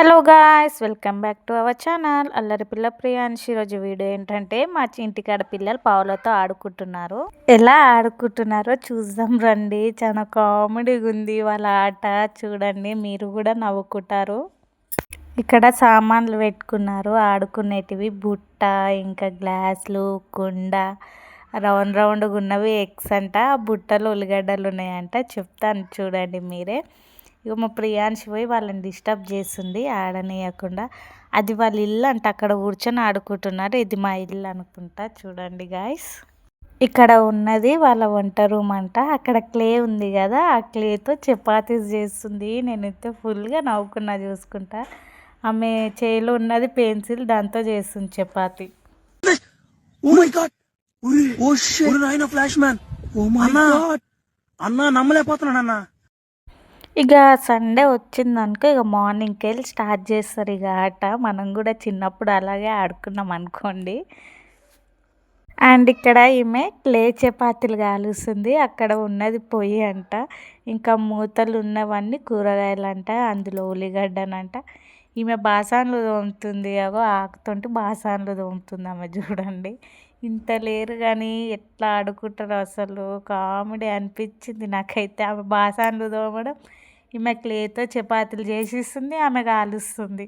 Hello guys welcome back to our channel. అల్లరి పిల్ల ప్రియాన్షి ఈరోజు వీడియో ఏంటంటే మా ఇంటికాడ పిల్లలు పావులతో ఆడుకుంటున్నారు. ఎలా ఆడుకుంటున్నారో చూద్దాం రండి. చాలా కామెడీగా ఉంది వాళ్ళ ఆట. చూడండి మీరు కూడా నవ్వుకుంటారు. ఇక్కడ సామాన్లు పెట్టుకున్నారు. ఆడుకునేటివి బుట్ట ఇంకా గ్లాసులు కుండ. రౌండ్ రౌండ్గా ఉన్నవి ఎగ్స్ అంట బుట్టలు ఉల్లిగడ్డలు ఉన్నాయంట. చెప్తాను చూడండి మీరే. ఇక మా ప్రియాన్షి పోయి వాళ్ళని డిస్టర్బ్ చేస్తుంది ఆడనీయకుండా. అది వాళ్ళ ఇల్లు అంటే అక్కడ కూర్చొని ఆడుకుంటున్నారు. ఇది మా ఇల్లు అనుకుంటా. చూడండి గాయస్ ఇక్కడ ఉన్నది వాళ్ళ వంట రూమ్ అంట. అక్కడ క్లే ఉంది కదా ఆ క్లేతో చపాతీస్ చేస్తుంది. నేనైతే ఫుల్గా నవ్వుకున్నా చూసుకుంటా. ఆమె చేయిలో ఉన్నది పెన్సిల్ దాంతో చేస్తుంది chapati. Oh my god oh shit నాయన flash man oh my god అన్నా! నమ్మలేకపోతున్నాను అన్న ఇక సండే వచ్చిందనుకో ఇక మార్నింగ్కి వెళ్ళి స్టార్ట్ చేస్తారు ఇక ఆట. మనం కూడా చిన్నప్పుడు అలాగే ఆడుకున్నాం అనుకోండి. అండ్ ఇక్కడ ఈమె క్లే చపాతీలు కాలుస్తుంది. అక్కడ ఉన్నది పొయ్యి అంట. ఇంకా మూతలు ఉన్నవన్నీ కూరగాయలు అంట అందులో ఉల్లిగడ్డనంట. ఈమె బాసాన్లు తోముతుంది. అగో ఆకుతుంటే బాసాన్లు తోముతుంది ఆమె చూడండి. ఇంత లేరు కానీ ఎట్లా ఆడుకుంటారు అసలు. కామెడీ అనిపించింది నాకైతే. ఆమె బాసాన్లు తోమడం ఈమె క్లేతో చపాతీలు చేసిస్తుంది ఆమె కాలుస్తుంది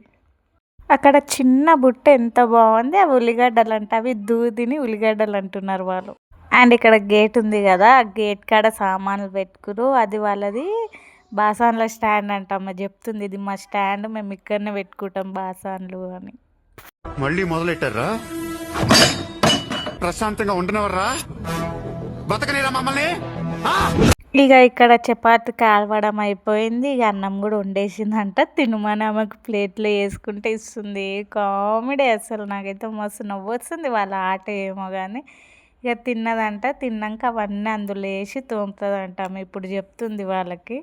అక్కడ చిన్న బుట్ట ఎంత బాగుంది అవి ఉల్లిగడ్డలు అంట అవి దూదిని ఉల్లిగడ్డలు అంటున్నారు వాళ్ళు. అండ్ ఇక్కడ గేట్ ఉంది కదా ఆ గేట్ కాడ సామాన్లు పెట్టుకురు అది వాళ్ళది బాసాన్ల స్టాండ్ అంట అమ్మ చెప్తుంది ఇది మా స్టాండ్ మేము ఇక్కడనే పెట్టుకుంటాం బాసాన్లు అని. మళ్ళీ మొదలెట్టారా? ప్రశాంతంగా ఉండనవర్రా బతకనేరా మమ్మల్ని? ఇక ఇక్కడ చపాతి కాలవడం అయిపోయింది. ఇక అన్నం కూడా వండేసిందంట. తినమని ఆమెకు ప్లేట్లో వేసుకుంటే ఇస్తుంది. కామెడీ అసలు. నాకైతే మస్తు నవ్వు వస్తుంది. వాళ్ళ ఆట ఏమో కానీ ఇక తిన్నదంట. తిన్నాక అవన్నీ అందులో వేసి తోముతుందంట ఆమె. ఇప్పుడు చెప్తుంది వాళ్ళకి.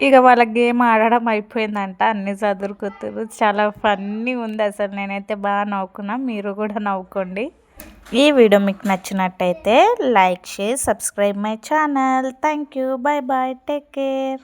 ఇక వాళ్ళ గేమ్ ఆడడం అయిపోయిందంట. అన్ని చదువుకుతారు చాలా ఫన్నీ ఉంది అసలు. నేనైతే బాగా నవ్వుకున్నా. మీరు కూడా నవ్వుకోండి. ఈ వీడియో మీకు నచ్చినట్టయితే like share subscribe my channel. Thank you bye bye take care